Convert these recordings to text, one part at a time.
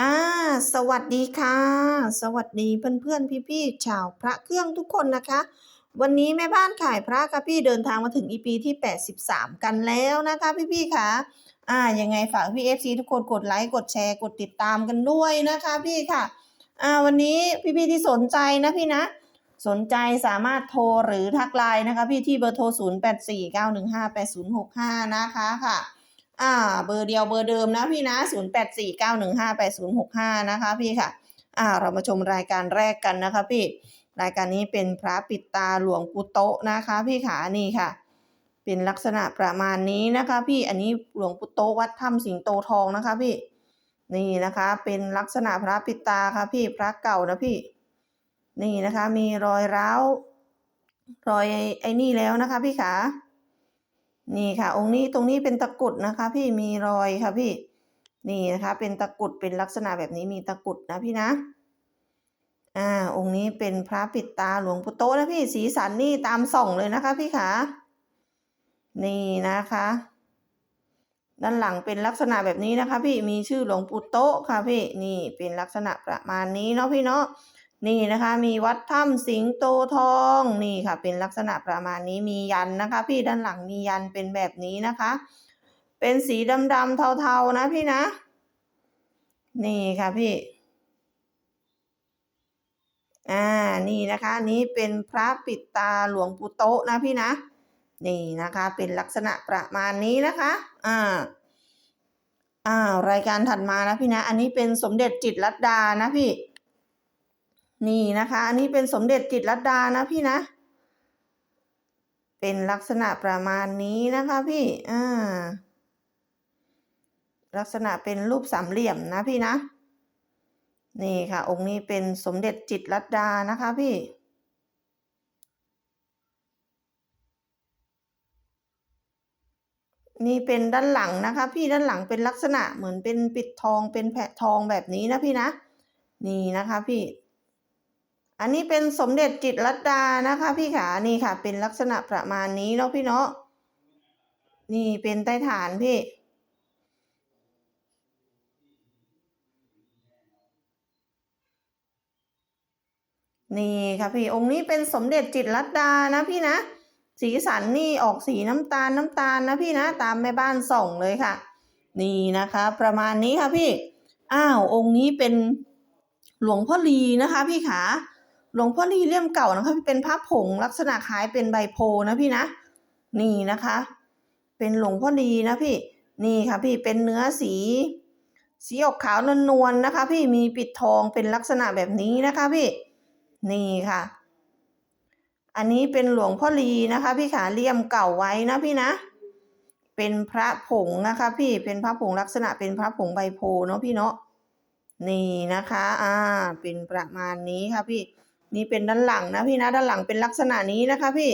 อ่า สวัสดีค่ะ สวัสดีเพื่อนๆพี่ๆชาวพระเครื่องทุกคนนะคะ วันนี้แม่บ้านขายพระค่ะพี่เดินทางมาถึง EP ที่ 83 กันแล้วนะคะพี่ๆค่ะ อ่า ยังไงฝากพี่ FC ทุกคนกดไลค์ กดแชร์ กดติดตามกันด้วยนะคะพี่ค่ะ อ่า วันนี้พี่ๆที่สนใจนะพี่นะ สนใจสามารถโทรหรือทักไลน์นะคะ พี่ที่เบอร์โทร 0849158065 นะคะค่ะ อ่า เบอร์เดียวเบอร์เดิมนะพี่นะ 0849158065 นะคะพี่ค่ะ อ่า เรามาชมรายการแรกกันนะคะพี่ รายการนี้เป็นพระปิดตาหลวงปู่โตะนะคะ พี่ขานี่ค่ะ เป็นลักษณะประมาณนี้นะคะ พี่ อันนี้หลวงปู่โตะวัดถ้ำสิงโตทองนะคะพี่ นี่นะคะ เป็นลักษณะพระปิดตาค่ะพี่ พระเก่านะพี่ นี่นะคะ มีรอยร้าว รอยไอ้นี่แล้วนะคะพี่ขา นี่ค่ะ องค์นี้ตรงนี้เป็นตะกุดนะคะ พี่มีรอยค่ะพี่ นี่นะคะ เป็นตะกุดเป็นลักษณะแบบนี้มีตะกุดนะพี่นะอ่าองค์นี้เป็นพระปิดตาหลวงปู่โตนะพี่สีสันนี่ตามส่องเลยนะคะ พี่ขานี่นะคะ ด้านหลังเป็นลักษณะแบบนี้นะคะ พี่มีชื่อหลวงปู่โตค่ะพี่นี่เป็นลักษณะประมาณนี้เนาะพี่เนาะ นี่นะคะมีวัดถ้ำสิงโตทองนี่ค่ะ เป็นลักษณะประมาณนี้มียันนะคะ พี่ด้านหลังมียันเป็นแบบนี้นะคะ เป็นสีดำๆเทาๆนะพี่นะ นี่ค่ะพี่อ่านี่นะคะนี้เป็นพระปิดตาหลวงปู่โตนะพี่นะ นี่นะคะเป็นลักษณะประมาณนี้นะคะอ่าอ่ารายการถัดมานะพี่นะ อันนี้เป็นสมเด็จจิตรลัดดานะพี่ นี่นะคะ อันนี้เป็นสมเด็จจิตรลัดดานะพี่นะ เป็นลักษณะประมาณนี้นะคะพี่ อ่า ลักษณะเป็นรูปสามเหลี่ยมนะพี่นะ นี่ค่ะ องค์นี้เป็นสมเด็จจิตรลัดดานะคะพี่นี่เป็นด้านหลังนะคะ พี่ด้านหลังเป็นลักษณะเหมือนเป็นปิดทองเป็นแผะทองแบบนี้นะพี่นะ นี่นะคะพี่ อันนี้เป็นสมเด็จจิตรลัดดานะคะ พี่ขานี่ค่ะ เป็นลักษณะประมาณนี้เนาะพี่เนาะนี่เป็นใต้ฐานพี่นี่ค่ะพี่องค์นี้เป็นสมเด็จจิตรลัดดานะพี่นะ สีสันนี่ออกสีน้ำตาลน้ำตาลนะพี่นะ ตามแม่บ้านส่งเลยค่ะ นี่นะคะ ประมาณนี้ค่ะพี่ อ้าวองค์นี้เป็นหลวงพ่อลีนะคะพี่ขา หลวงพ่อลีเลี่ยมเก่านะคะเป็นพระผงลักษณะคล้ายเป็นใบโพนะพี่นะ นี่นะคะ เป็นหลวงพ่อลีนะพี่ นี่ค่ะพี่เป็นเนื้อสี สีออกขาวนวลๆนะคะ พี่มีปิดทองเป็นลักษณะแบบนี้นะคะพี่ นี่ค่ะ อันนี้เป็นหลวงพ่อลีนะคะ พี่ขาเลี่ยมเก่าไว้นะพี่นะเป็นพระผงนะคะพี่เป็นพระผงลักษณะเป็นพระผงใบโพเนาะพี่เนาะนี่นะคะ อ่า เป็นประมาณนี้ค่ะพี่ นี่เป็นด้านหลังนะพี่นะด้านหลังเป็นลักษณะนี้นะคะพี่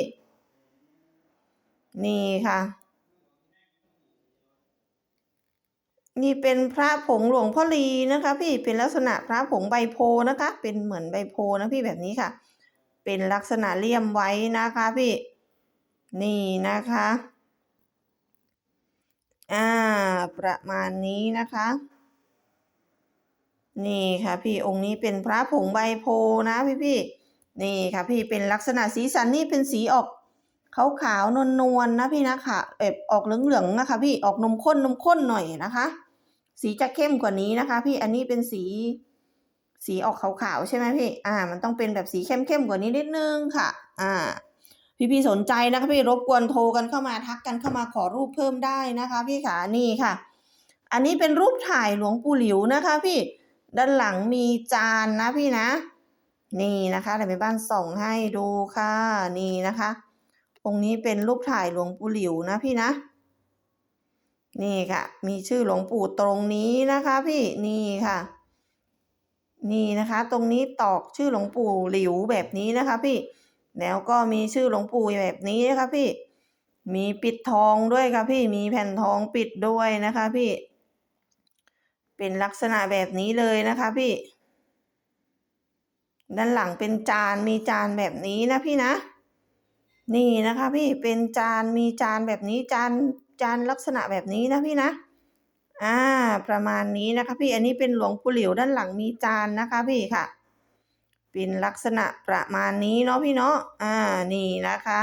นี่ค่ะ นี่เป็นพระผงหลวงพ่อลีนะคะ พี่เป็นลักษณะพระผงใบโพนะคะ เป็นเหมือนใบโพนะพี่แบบนี้ค่ะ เป็นลักษณะเลี่ยมไว้นะคะพี่ นี่นะคะ อ่า ประมาณนี้นะคะ นี่ค่ะพี่องค์นี้เป็นพระผงใบโพนะพี่พี่นี่ค่ะพี่เป็นลักษณะสีสันนี่เป็นสีออกขาวขาวนวลนวลนะพี่นะค่ะเอบออกเหลืองเหลืองนะคะ พี่ออกนมข้นนมข้นหน่อยนะคะ สีจะเข้มกว่านี้นะคะ พี่อันนี้เป็นสี สีออกขาวๆใช่ไหมพี่ อ่า มันต้องเป็นแบบสีเข้มๆกว่านี้นิดนึงค่ะ อ่า พี่ๆสนใจนะคะพี่รบกวนโทรกันเข้ามาทักกันเข้ามาขอรูปเพิ่มได้นะคะ พี่ขานี่ค่ะ อันนี้เป็นรูปถ่ายหลวงปู่หลิวนะคะ พี่ ด้านหลังมีจานนะพี่นะ นี่นะคะเดี๋ยวแม่บ้านส่องให้ดูค่ะ นี่นะคะองค์นี้เป็นรูปถ่ายหลวงปู่หลิวนะพี่นะ นี่ค่ะ มีชื่อหลวงปู่ตรงนี้นะคะพี่นี่ค่ะ นี่นะคะ ตรงนี้ตอกชื่อหลวงปู่หลิวแบบนี้นะคะพี่แล้วก็มีชื่อหลวงปู่แบบนี้นะคะพี่ มีปิดทองด้วยค่ะพี่ มีแผ่นทองปิดด้วยนะคะพี่ เป็นลักษณะแบบนี้เลยนะคะพี่ ด้านหลังเป็นจานมีจานแบบนี้นะพี่นะ นี่นะคะพี่เป็นจานมีจานแบบนี้จานจานลักษณะแบบนี้นะพี่นะ อ่า ประมาณนี้นะคะพี่อันนี้เป็นหลวงปู่หลิวด้านหลังมีจานนะคะพี่ค่ะเป็นลักษณะประมาณนี้เนาะพี่เนาะ อ่า นี่นะคะ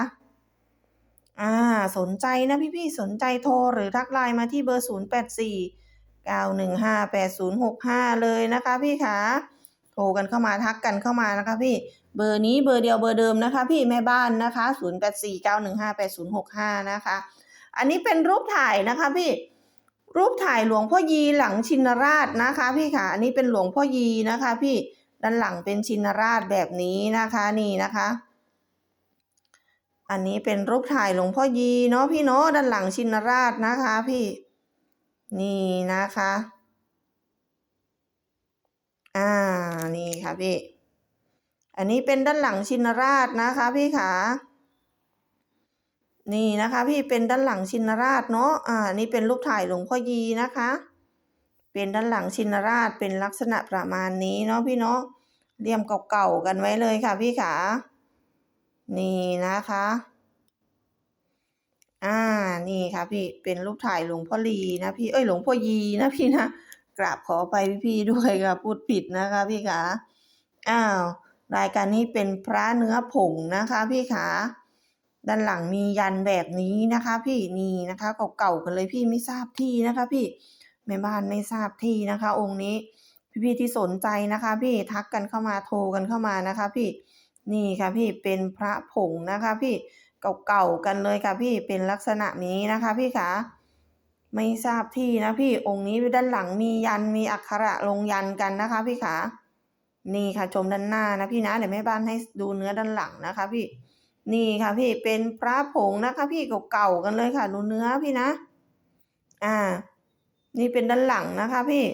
อ่า สนใจนะพี่ๆสนใจโทรหรือทักไลน์มาที่เบอร์ 084 915 8065 เลยนะคะพี่ขาโทรกันเข้ามาทักกันเข้ามานะคะพี่เบอร์นี้เบอร์เดียวเบอร์เดิมนะคะพี่แม่บ้านนะคะ084 915 8065 นะคะ อันนี้เป็นรูปถ่ายนะคะพี่รูปถ่ายหลวงพ่อยีหลังชินราชนะคะพี่ค่ะอันนี้เป็นหลวงพ่อยีนะคะ พี่ด้านหลังเป็นชินราชแบบนี้นะคะนี่นะคะ อันนี้เป็นรูปถ่ายหลวงพ่อยีเนาะพี่เนาะด้านหลังชินราชนะคะ พี่ นี่นะคะ อ่า นี่ค่ะพี่ อันนี้เป็นด้านหลังชินราชนะคะพี่ขานี่นะคะ พี่เป็นด้านหลังชินราชเนาะ อ่า นี่เป็นรูปถ่ายหลวงพ่อยีนะคะ เป็นด้านหลังชินราชเป็นลักษณะประมาณนี้เนาะพี่เนาะ เรียมเก่าๆกันไว้เลยค่ะพี่ขา นี่นะคะ อ่า นี่ค่ะพี่ เป็นรูปถ่ายหลวงพ่อลีนะพี่ เอ้ยหลวงพ่อยีนะพี่นะ กราบขอไปพี่ๆด้วยค่ะ พูดผิดนะคะพี่ขาอ้าว รายการนี้เป็นพระเนื้อผงนะคะ พี่ขา ด้านหลังมียันแบบนี้นะคะ พี่นี่นะคะเก่าๆกันเลยพี่ไม่ทราบที่นะคะ พี่แม่บ้านไม่ทราบที่นะคะ องค์นี้ พี่ๆที่สนใจนะคะ พี่ทักกันเข้ามาโทรกันเข้ามานะคะ พี่นี่ค่ะพี่เป็นพระผงนะคะ พี่ เก่าๆกันเลยค่ะพี่เป็นลักษณะนี้นะคะพี่ขาไม่ทราบที่นะพี่องค์นี้ด้านหลังมียันมีอักขระลงยันกันนะคะ พี่ขานี่ค่ะชมด้านหน้านะพี่นะเดี๋ยวแม่บ้านให้ดูเนื้อด้านหลังนะคะ พี่ นี่ค่ะพี่เป็นพระผงนะคะ พี่เก่าๆกันเลยค่ะดูเนื้อพี่นะ อ่า นี่เป็นด้านหลังนะคะ พี่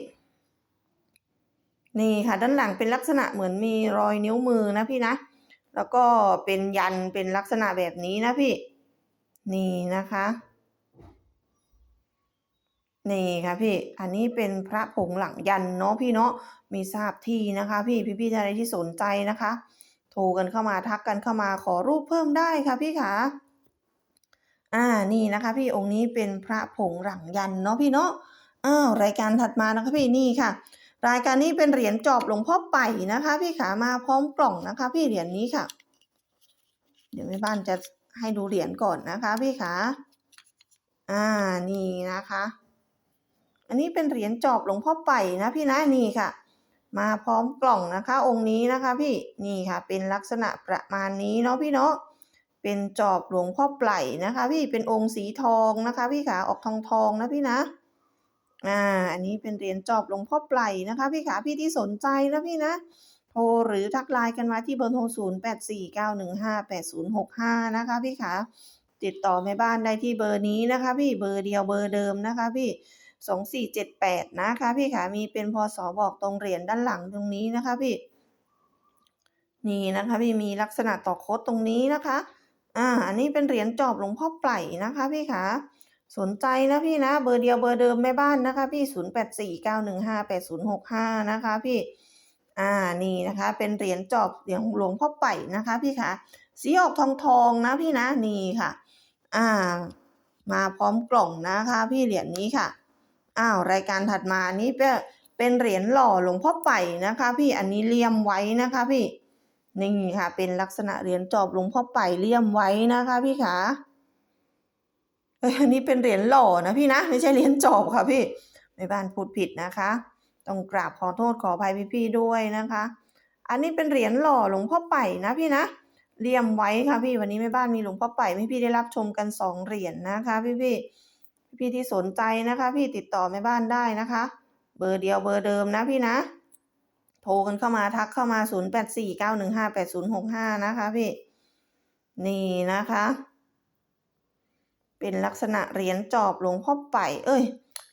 นี่ค่ะด้านหลังเป็นลักษณะเหมือนมีรอยนิ้วมือนะพี่นะ แล้วก็เป็นยันเป็นลักษณะแบบนี้นะพี่ นี่นะคะ นี่ค่ะพี่ อันนี้เป็นพระผงหลังยันเนาะพี่เนาะ มีทราบที่นะคะพี่พี่ๆท่านใดที่สนใจนะคะ โทรกันเข้ามาทักกันเข้ามาขอรูปเพิ่มได้ค่ะพี่ขาอ่า นี่นะคะพี่องค์นี้เป็นพระผงหลังยันเนาะพี่เนาะ อ้าวรายการถัดมานะคะพี่นี่ค่ะ รายการนี้เป็นเหรียญจอบหลวงพ่อไปนะคะ พี่ขามาพร้อมกล่องนะคะ พี่เหรียญนี้ค่ะ เดี๋ยวแม่บ้านจะให้ดูเหรียญก่อนนะคะ พี่ขาอ่านี่นะคะ อันนี้เป็นเหรียญจอบหลวงพ่อไปนะพี่นะนี่ค่ะ มาพร้อมกล่องนะคะ องค์นี้นะคะ พี่นี่ค่ะ เป็นลักษณะประมาณนี้เนาะพี่เนาะเป็นจอบหลวงพ่อไผ่นะคะ พี่เป็นองค์สีทองนะคะ พี่ขาออกทองทองนะพี่นะ อ่า อันนี้เป็นเหรียญจอบหลวงพ่อไผ่นะคะ พี่ขาพี่ที่สนใจนะพี่นะ โทรหรือทักไลน์กันมาที่เบอร์โทร0 8 4 9 1 5 8 0 6 5นะคะ พี่ขาติดต่อแม่บ้านได้ที่เบอร์นี้นะคะ พี่เบอร์เดียวเบอร์เดิมนะคะ พี่สองสี่เจ็ดแปดนะคะ พี่ขามีเป็นพศบอกตรงเหรียญด้านหลังตรงนี้นะคะ พี่ นี่นะคะ พี่มีลักษณะต่อโคดตรงนี้นะคะ อ่า อันนี้เป็นเหรียญจอบหลวงพ่อไผ่นะคะ พี่ขา สนใจนะพี่นะ เบอร์เดียวเบอร์เดิมแม่บ้านนะคะ พี่ศูนย์แปดสี่เก้าหนึ่งห้าแปดศูนย์หกห้านะคะพี่อ่านี่นะคะ เป็นเหรียญจอบเหรียญหลวงพ่อไผ่นะคะ พี่ขาสีออกทองทองนะพี่นะนี่ค่ะ อ่า มาพร้อมกล่องนะคะ พี่เหรียญนี้ค่ะอ้าวรายการถัดมานี้เป็นเป็นเหรียญหล่อหลวงพ่อไผ่นะคะ พี่อันนี้เลี่ยมไว้นะคะพี่นี่ค่ะ เป็นลักษณะเหรียญจอบหลวงพ่อไผ่เลี่ยมไว้นะคะ พี่ขา เอ้ยอันนี้เป็นเหรียญหล่อนะพี่นะ ไม่ใช่เหรียญจอบค่ะพี่แม่บ้านพูดผิดนะคะ ต้องกราบขอโทษขออภัยพี่ๆด้วยนะคะ อันนี้เป็นเหรียญหล่อหลวงพ่อไผ่นะพี่นะเลี่ยมไว้ค่ะพี่วันนี้แม่บ้านมีหลวงพ่อไผ่ให้พี่ได้รับชมกันสองเหรียญนะคะ พี่ๆพี่ที่สนใจนะคะ พี่ติดต่อแม่บ้านได้นะคะ เบอร์เดียวเบอร์เดิมนะพี่นะ โทรกันเข้ามาทักเข้ามา 0 8 4 9 1 5 8 0 6 5 นะคะพี่ นี่นะคะ เป็นลักษณะเหรียญจอบหลวงพ่อไผ่เอ้ย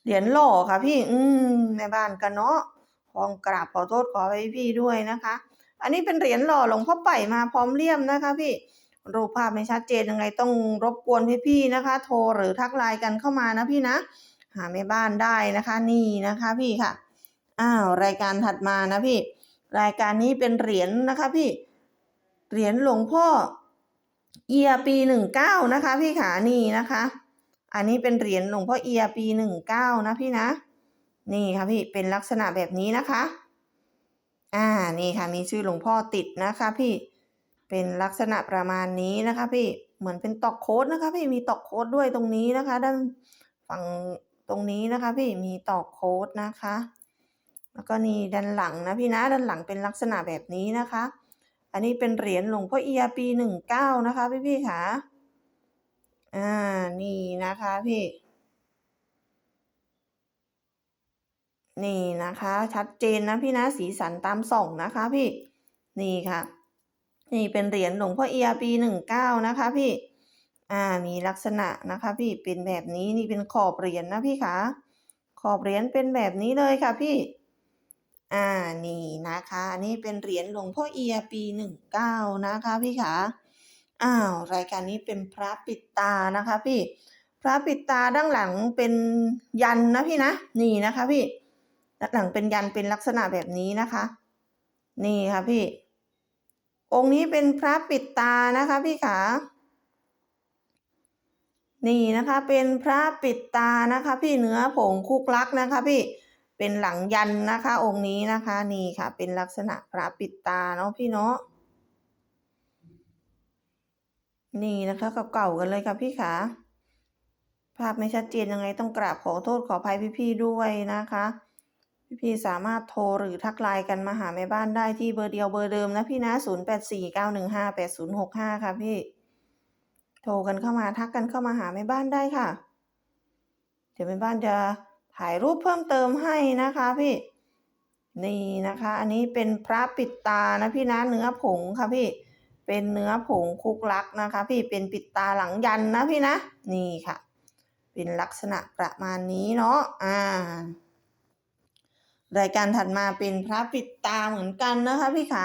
เหรียญหล่อค่ะพี่ อืมแม่บ้านกันเนาะขอกราบขอโทษขอไปพี่ด้วยนะคะ อันนี้เป็นเหรียญหล่อหลวงพ่อไผ่มาพร้อมเลี่ยมนะคะ พี่รูปภาพไม่ชัดเจนยังไงต้องรบกวนพี่ๆนะคะ โทรหรือทักไลน์กันเข้ามานะพี่นะ หาแม่บ้านได้นะคะนี่นะคะพี่ค่ะ อ้าวรายการถัดมานะพี่ รายการนี้เป็นเหรียญนะคะพี่ เหรียญหลวงพ่อ เอียปีหนึ่งเก้านะคะ พี่ขานี่นะคะ อันนี้เป็นเหรียญหลวงพ่อเอียปีหนึ่งเก้านะพี่นะ นี่ค่ะพี่เป็นลักษณะแบบนี้นะคะ อ่านี่ค่ะมีชื่อหลวงพ่อติดนะคะพี่เป็นลักษณะประมาณนี้นะคะพี่เหมือนเป็นตอกโค้ดนะคะ พี่มีตอกโค้ดด้วยตรงนี้นะคะ ด้านฝั่งตรงนี้นะคะ พี่มีตอกโค้ดนะคะ แล้วก็นี่ด้านหลังนะพี่นะด้านหลังเป็นลักษณะแบบนี้นะคะ อันนี้เป็นเหรียญหลวงพ่อเอียปีหนึ่งเก้านะคะพี่พี่ๆค่ะ อ่า นี่นะคะพี่ นี่นะคะ ชัดเจนนะพี่นะสีสันตามส่องนะคะพี่ นี่ค่ะ นี่เป็นเหรียญหลวงพ่อเอียปีหนึ่งเก้านะคะพี่ อ่า มีลักษณะนะคะ พี่ เป็นแบบนี้นี่เป็นขอบเหรียญนะพี่คะขอบเหรียญเป็นแบบนี้เลยค่ะพี่ อ่านี่นะคะอันนี่เป็นเหรียญหลวงพ่อเอียปีหนึ่งเก้านะคะพี่คะอ้าวรายการนี้เป็นพระปิดตานะคะพี่พระปิดตาด้านหลังเป็นยันนะพี่นะนี่นะคะพี่ด้านหลังเป็นยันเป็นลักษณะแบบนี้นะคะ นี่ค่ะพี่ องค์นี้เป็นพระปิดตานะคะพี่ขานี่นะคะเป็นพระปิดตานะคะ พี่เนื้อผงคุกลักนะคะพี่ เป็นหลังยันนะคะ องค์นี้นะคะนี่ค่ะ เป็นลักษณะพระปิดตาเนาะพี่เนาะนี่นะคะเก่ากันเลยค่ะพี่ขาภาพไม่ชัดเจนยังไงต้องกราบขอโทษขออภัยพี่ๆด้วยนะคะ พี่ๆสามารถโทรหรือทักไลน์กันมาหาแม่บ้านได้ที่เบอร์เดียวเบอร์เดิมนะพี่นะ0849158065ค่ะพี่ โทรกันเข้ามาทักกันเข้ามาหาแม่บ้านได้ค่ะ เดี๋ยวแม่บ้านจะ ถ่ายรูปเพิ่มเติมให้นะคะพี่นี่นะคะ อันนี้เป็นพระปิดตานะพี่นะเนื้อผงค่ะพี่ เป็นเนื้อผงคุกลักนะคะ พี่เป็นปิดตาหลังยันนะพี่นะ นี่ค่ะ เป็นลักษณะประมาณนี้เนาะอ่ารายการถัดมาเป็นพระปิดตาเหมือนกันนะคะพี่ขา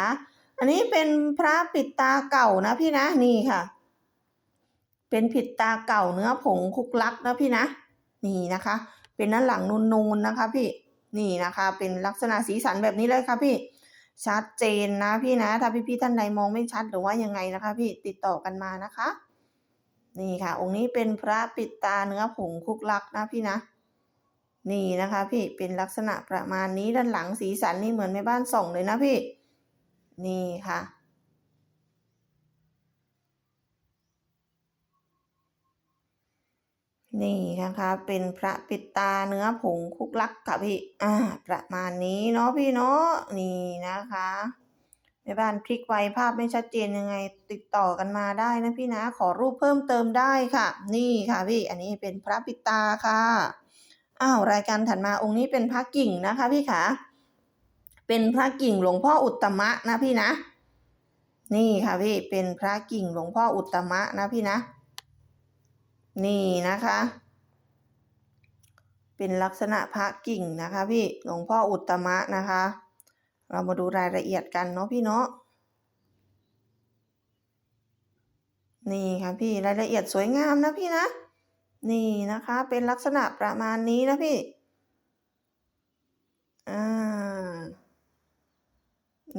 อันนี้เป็นพระปิดตาเก่านะพี่นะนี่ค่ะ เป็นผิดตาเก่าเนื้อผงคุกลักนะพี่นะ นี่นะคะ เป็นด้านหลังนูนๆนะคะพี่นี่นะคะ เป็นลักษณะสีสันแบบนี้เลยค่ะพี่ชัดเจนนะพี่นะ ถ้าพี่ๆท่านใดมองไม่ชัดหรือว่ายังไงนะคะ พี่ติดต่อกันมานะคะ นี่ค่ะ องค์นี้เป็นพระปิดตาเนื้อผงคุกลักนะพี่นะ นี่นะคะพี่เป็นลักษณะประมาณนี้ด้านหลังสีสันนี่เหมือนในบ้านส่องเลยนะพี่ นี่ค่ะ นี่นะคะเป็นพระปิดตาเนื้อผงคุกลักค่ะพี่ อ่า ประมาณนี้เนาะพี่เนาะนี่นะคะในบ้านพลิกไวภาพไม่ชัดเจนยังไงติดต่อกันมาได้นะพี่นะขอรูปเพิ่มเติมได้ค่ะ นี่ค่ะพี่อันนี้เป็นพระปิดตาค่ะอ้าวรายการถัดมาองค์นี้เป็นพระกิ่งนะคะพี่ขาเป็นพระกิ่งหลวงพ่ออุตมะนะพี่นะ นี่ค่ะพี่เป็นพระกิ่งหลวงพ่ออุตมะนะพี่นะ นี่นะคะ เป็นลักษณะพระกิ่งนะคะพี่หลวงพ่ออุตมะนะคะ เรามาดูรายละเอียดกันเนาะพี่เนาะนี่ค่ะพี่รายละเอียดสวยงามนะพี่นะ นี่นะคะเป็นลักษณะประมาณนี้นะพี่อ่า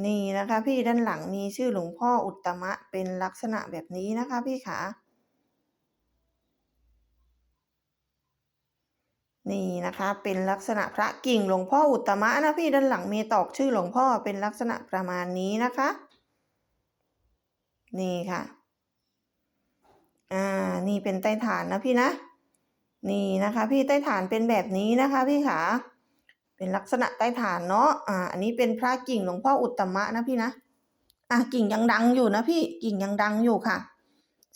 นี่นะคะพี่ด้านหลังมีชื่อหลวงพ่ออุตมะเป็นลักษณะแบบนี้นะคะพี่ขา นี่นะคะเป็นลักษณะพระกิ่งหลวงพ่ออุตมะนะพี่ด้านหลังมีตอกชื่อหลวงพ่อเป็นลักษณะประมาณนี้นะคะ นี่ค่ะอ่านี่เป็นใต้ฐานนะพี่นะ นี่นะคะพี่ใต้ฐานเป็นแบบนี้นะคะพี่ขาเป็นลักษณะใต้ฐานเนาะอ่าอันนี้เป็นพระกิ่งหลวงพ่ออุตตมะนะพี่นะอะกิ่งยังดังอยู่นะพี่กิ่งยังดังอยู่ค่ะ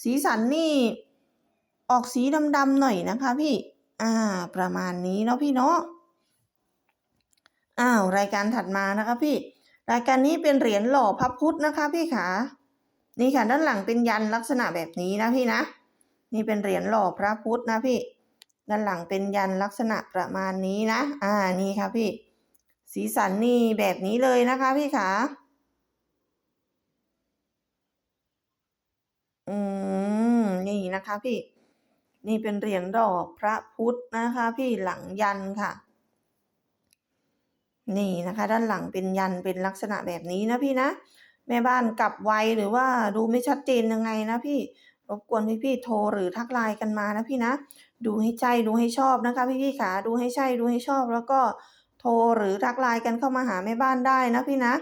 สีสันนี่ออกสีดำๆหน่อยนะคะพี่ อ่า ประมาณนี้เนาะพี่เนาะอ้าวรายการถัดมานะคะพี่ รายการนี้เป็นเหรียญหล่อพระพุทธนะคะ พี่ขานี่ค่ะด้านหลังเป็นยันลักษณะแบบนี้นะพี่นะ นี่เป็นเหรียญหล่อพระพุทธนะพี่ ด้านหลังเป็นยันลักษณะประมาณนี้นะ อ่านี่ค่ะพี่ สีสันนี่แบบนี้เลยนะคะพี่ขาอืมนี่นะคะพี่ นี่เป็นเหรียญดอกพระพุทธนะคะ พี่หลังยันค่ะ นี่นะคะ ด้านหลังเป็นยันเป็นลักษณะแบบนี้นะพี่นะแม่บ้านกลับไวหรือว่าดูไม่ชัดเจนยังไงนะพี่รบกวนพี่ๆโทรหรือทักไลน์กันมานะพี่นะ ดูให้ใช่ดูให้ชอบนะคะ พี่ๆขาดูให้ใช่ดูให้ชอบ แล้วก็โทรหรือทักไลน์กันเข้ามาหาแม่บ้านได้นะพี่นะ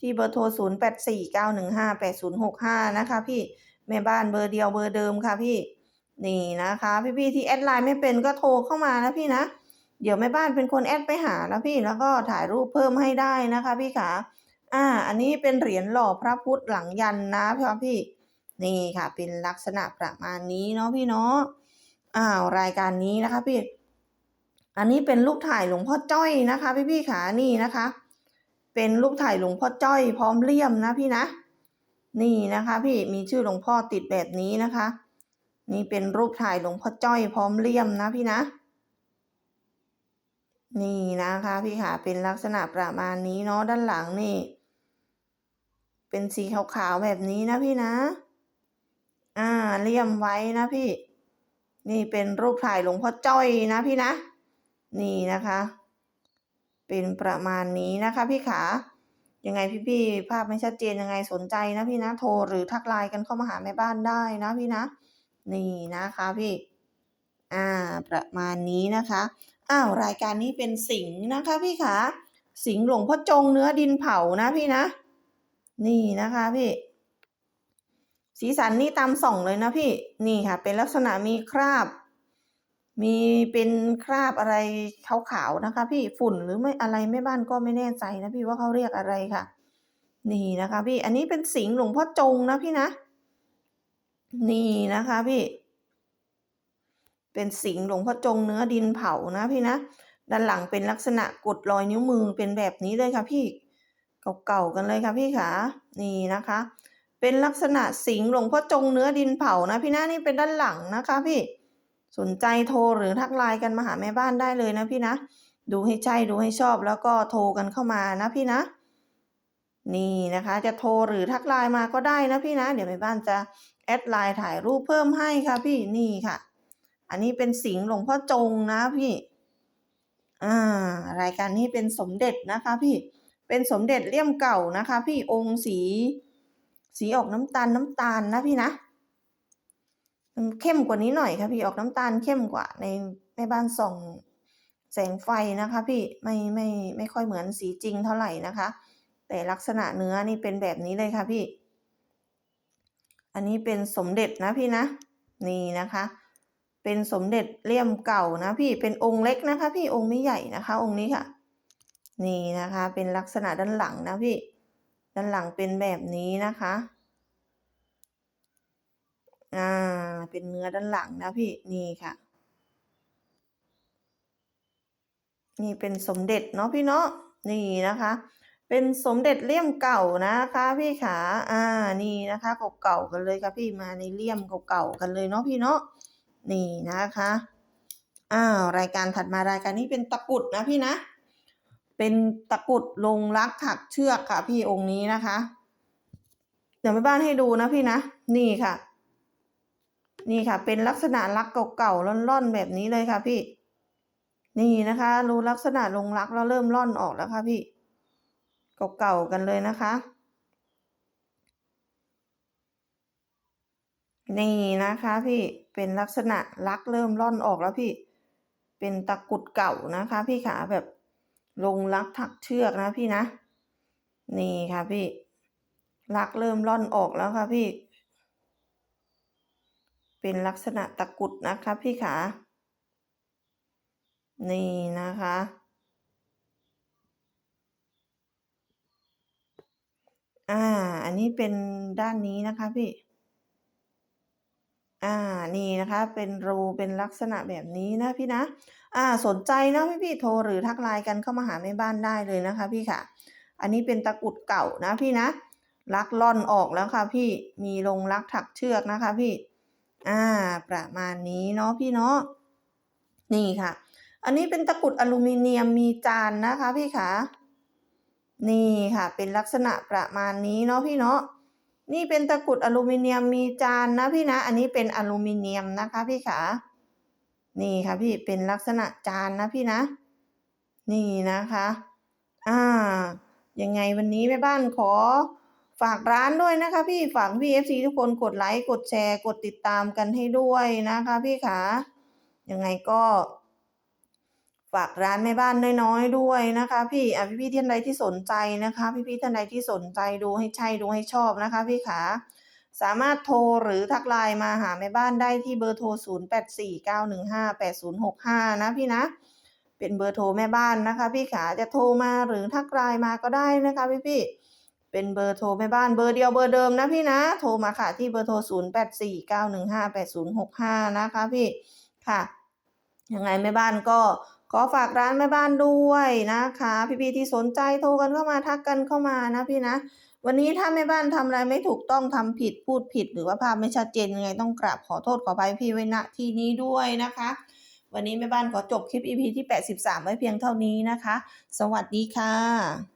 ที่เบอร์โทร 0 8 4 9 1 5 8 0 6 5 นะคะ พี่แม่บ้านเบอร์เดียวเบอร์เดิมค่ะพี่ นี่นะคะ พี่ๆที่แอดไลน์ไม่เป็นก็โทรเข้ามานะพี่นะ เดี๋ยวแม่บ้านเป็นคนแอดไปหานะพี่แล้วก็ถ่ายรูปเพิ่มให้ได้นะคะพี่ขาอ่า อันนี้เป็นเหรียญหล่อพระพุทธหลังยันนะพี่พี่ นี่ค่ะ เป็นลักษณะประมาณนี้เนาะพี่เนาะอ้าวรายการนี้นะคะพี่ อันนี้เป็นรูปถ่ายหลวงพ่อจ้อยนะคะ พี่พี่ขานี่นะคะ เป็นรูปถ่ายหลวงพ่อจ้อยพร้อมเลี่ยมนะพี่นะ นี่นะคะ พี่มีชื่อหลวงพ่อติดแบบนี้นะคะ นี่เป็นรูปถ่ายหลวงพ่อจ้อยพร้อมเลี่ยมนะพี่นะ นี่นะคะพี่ค่ะเป็นลักษณะประมาณนี้เนาะด้านหลังนี่ เป็นสีขาวๆแบบนี้นะพี่นะ อ่าเลี่ยมไว้นะพี่ นี่เป็นรูปถ่ายหลวงพ่อจ้อยนะพี่นะ นี่นะคะ เป็นประมาณนี้นะคะพี่ขายังไงพี่ๆภาพไม่ชัดเจนยังไงสนใจนะพี่นะโทรหรือทักไลน์กันเข้ามาหาแม่บ้านได้นะพี่นะ นี่นะคะพี่ อ่า ประมาณนี้นะคะ อ้าว รายการนี้เป็นสิงนะคะพี่ขาสิงหลวงพ่อจงเนื้อดินเผานะพี่นะ นี่นะคะพี่ สีสันนี่ตามส่องเลยนะพี่ นี่ค่ะ เป็นลักษณะมีคราบ มีเป็นคราบอะไรขาวๆนะคะ พี่ ฝุ่นหรือไม่อะไรแม่บ้านก็ไม่แน่ใจนะพี่ว่าเขาเรียกอะไรค่ะ นี่นะคะ พี่ อันนี้เป็นสิงหลวงพ่อจงนะพี่นะ นี่นะคะพี่ เป็นสิงห์หลวงพ่อจงเนื้อดินเผานะพี่นะ ด้านหลังเป็นลักษณะกดรอยนิ้วมือเป็นแบบนี้เลยค่ะพี่ เก่าๆกันเลยค่ะพี่ขานี่นะคะ เป็นลักษณะสิงห์หลวงพ่อจงเนื้อดินเผานะพี่นะนี่เป็นด้านหลังนะคะพี่ สนใจโทรหรือทักไลน์กันมาหาแม่บ้านได้เลยนะพี่นะ ดูให้ใช่ดูให้ชอบแล้วก็โทรกันเข้ามานะพี่นะนี่นะคะ จะโทรหรือทักไลน์มาก็ได้นะพี่นะ เดี๋ยวแม่บ้านจะ อดไลน์ถ่ายรูปเพิ่มให้ค่ะพี่นี่ค่ะ อันนี้เป็นสิงห์หลวงพ่อจงนะพี่อ่ารายการนี้เป็นสมเด็จนะคะพี่เป็นสมเด็จเลี่ยมเก่านะคะ พี่องค์สี สีออกน้ำตาลน้ำตาลนะพี่นะเข้มกว่านี้หน่อยค่ะพี่ออกน้ำตาลเข้มกว่าในแม่บ้านส่องแสงไฟนะคะ พี่ไม่ไม่ไม่ค่อยเหมือนสีจริงเท่าไหร่นะคะ แต่ลักษณะเนื้อนี่เป็นแบบนี้เลยค่ะพี่ อันนี้เป็นสมเด็จนะพี่นะ นี่นะคะ เป็นสมเด็จเลี่ยมเก่านะพี่เป็นองค์เล็กนะคะ พี่องค์ไม่ใหญ่นะคะ องค์นี้ค่ะ นี่นะคะ เป็นลักษณะด้านหลังนะพี่ ด้านหลังเป็นแบบนี้นะคะอ่าเป็นเนื้อด้านหลังนะพี่นี่ค่ะ นี่เป็นสมเด็จเนาะพี่เนาะนี่นะคะ เป็นสมเด็จเลี่ยมเก่านะคะพี่ขา อ่า นี่นะคะเก่าๆกันเลยค่ะพี่มาในเลี่ยมเก่าๆกันเลยเนาะพี่เนาะ นี่นะคะ อ้าว รายการถัดมารายการนี้เป็นตะกุดนะพี่นะ เป็นตะกุดลงรักถักเชือกค่ะ พี่องค์นี้นะคะ เดี๋ยวแม่บ้านให้ดูนะพี่นะ นี่ค่ะ นี่ค่ะ เป็นลักษณะลักเก่าๆร่อนๆแบบนี้เลยค่ะพี่ นี่นะคะ รู้ลักษณะลงรักแล้วเริ่มร่อนออกแล้วค่ะพี่ เก่าๆกันเลยนะคะ นี่นะคะพี่เป็นลักษณะลักเริ่มร่อนออกแล้วพี่ เป็นตะกุดเก่านะคะ พี่ขาแบบลงรักถักเชือกนะพี่นะ นี่ค่ะพี่ลักเริ่มร่อนออกแล้วค่ะพี่ เป็นลักษณะตะกุดนะคะพี่ขานี่นะคะ อ่า อันนี้เป็นด้านนี้นะคะพี่ อ่า นี่นะคะ เป็นรูเป็นลักษณะแบบนี้นะพี่นะ อ่า สนใจนะพี่ๆโทรหรือทักไลน์กันเข้ามาหาแม่บ้านได้เลยนะคะ พี่ค่ะ อันนี้เป็นตะกุดเก่านะพี่นะ ลักล่อนออกแล้วค่ะ พี่ มีลงลักถักเชือกนะคะ พี่ อ่า ประมาณนี้เนาะพี่เนาะ นี่ค่ะ อันนี้เป็นตะกุดอลูมิเนียมมีจานนะคะ พี่ขา นี่ค่ะ เป็นลักษณะประมาณนี้เนาะพี่เนาะนี่เป็นตะกรุดอลูมิเนียมมีจานนะพี่นะ อันนี้เป็นอลูมิเนียมนะคะพี่ขานี่ค่ะพี่เป็นลักษณะจานนะพี่นะ นี่นะคะ อ่า ยังไงวันนี้แม่บ้านขอฝากร้านด้วยนะคะ พี่ฝากพี่เอฟซีทุกคนกดไลค์กดแชร์ กดติดตามกันให้ด้วยนะคะ พี่ขายังไงก็ ฝากร้านแม่บ้านน้อยๆด้วยนะคะพี่อะพี่ๆท่านใดที่สนใจนะคะ พี่ๆท่านใดที่สนใจดูให้ใช่ดูให้ชอบนะคะ พี่ขาสามารถโทรหรือทักไลน์มาหาแม่บ้านได้ที่เบอร์โทร 0849158065 นะพี่นะ เป็นเบอร์โทรแม่บ้านนะคะ พี่ขาจะโทรมาหรือทักไลน์มาก็ได้นะคะพี่ๆเป็นเบอร์โทรแม่บ้านเบอร์เดียวเบอร์เดิมนะพี่นะ โทรมาค่ะที่เบอร์โทร 0849158065 นะคะพี่ค่ะยังไงแม่บ้านก็ ขอฝากร้านแม่บ้านด้วยนะคะ พี่ๆที่สนใจโทรกันเข้ามาทักกันเข้ามานะพี่นะ วันนี้ถ้าแม่บ้านทำอะไรไม่ถูกต้องทำผิดพูดผิด หรือว่าภาพไม่ชัดเจนยังไงต้องกราบขอโทษขอไปพี่ไว้ณที่นี้ด้วยนะคะ วันนี้แม่บ้านขอจบคลิป EP ที่ 83 ไว้เพียงเท่านี้นะคะ สวัสดีค่ะ